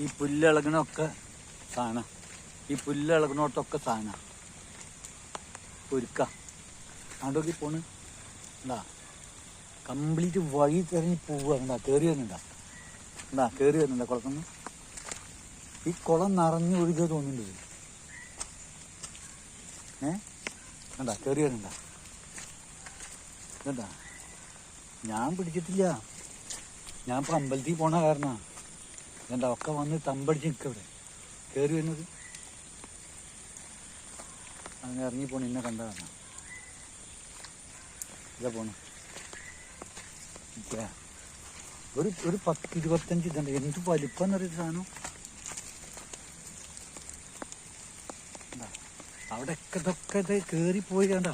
ഈ പുല്ലിളകണൊക്കെ സാധനം. ഈ പുല്ലിളകണോട്ടൊക്കെ സാധനം. ഒരുക്ക. അങ്ങോട്ടൊക്കെ പോണ്. എന്താ കംപ്ലീറ്റ് വഴി തിരഞ്ഞ് പോവുക എന്താ കയറി വരുന്നുണ്ടാ. എന്താ കയറി വരുന്നുണ്ടാ കുളത്തുനിന്ന് ഈ കുളം നിറഞ്ഞു ഒഴുകുക തോന്നുന്നുണ്ട് ഏ? എന്താ കയറി വരുന്നുണ്ടാ. എന്താ ഞാൻ പിടിച്ചിട്ടില്ല. ഞാൻ ഇപ്പം അമ്പലത്തിൽ പോണ കാരണ. എന്താ ഒക്കെ വന്ന് തമ്പടിച്ച് നിൽക്കവിടെ കയറി വരുന്നത്? അങ്ങനെ ഇറങ്ങി പോണ എന്നെ കാരണം ഇതാ പോണു. ഒരു ഒരു പത്ത് ഇരുപത്തഞ്ച് ഇതുണ്ട്. എന്ത് വലിപ്പം എന്നറിയ സാധനം? അവിടെ ഒക്കെ ഇതൊക്കെ ഇത് കയറിപ്പോയി കണ്ട.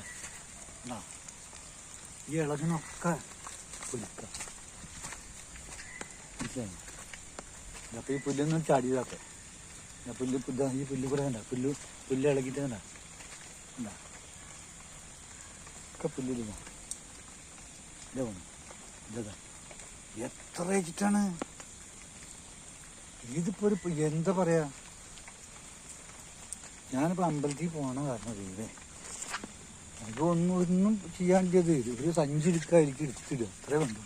ഈ ഇളകിനൊക്കെ പുലിക്ക മനസ്സിലായി അപ്പൊ ഈ പുല്ലൊന്നും ചാടിയതാക്കെ ഞാൻ പുല്ല് പുല്ല ഈ പുല്ല് കൂടെ കണ്ട? പുല്ല് പുല്ല് ഇളകിയിട്ട് കണ്ട? കണ്ട ഒക്കെ പുല്ല് ഇതാ ഇതാ പോണു ഇതാ എത്ര വെച്ചിട്ടാണ് ഇതിപ്പോ ഒരു എന്താ പറയാ? ഞാനിപ്പോ അമ്പലത്തിൽ പോകണ കാരണം ഇതേ അതൊന്നും ഒന്നും ചെയ്യാണ്ടിയത് ഒരു സഞ്ചരിക്കാതിരിക്കും എനിക്ക് എടുത്തിടുക അത്രേ വേണ്ടു.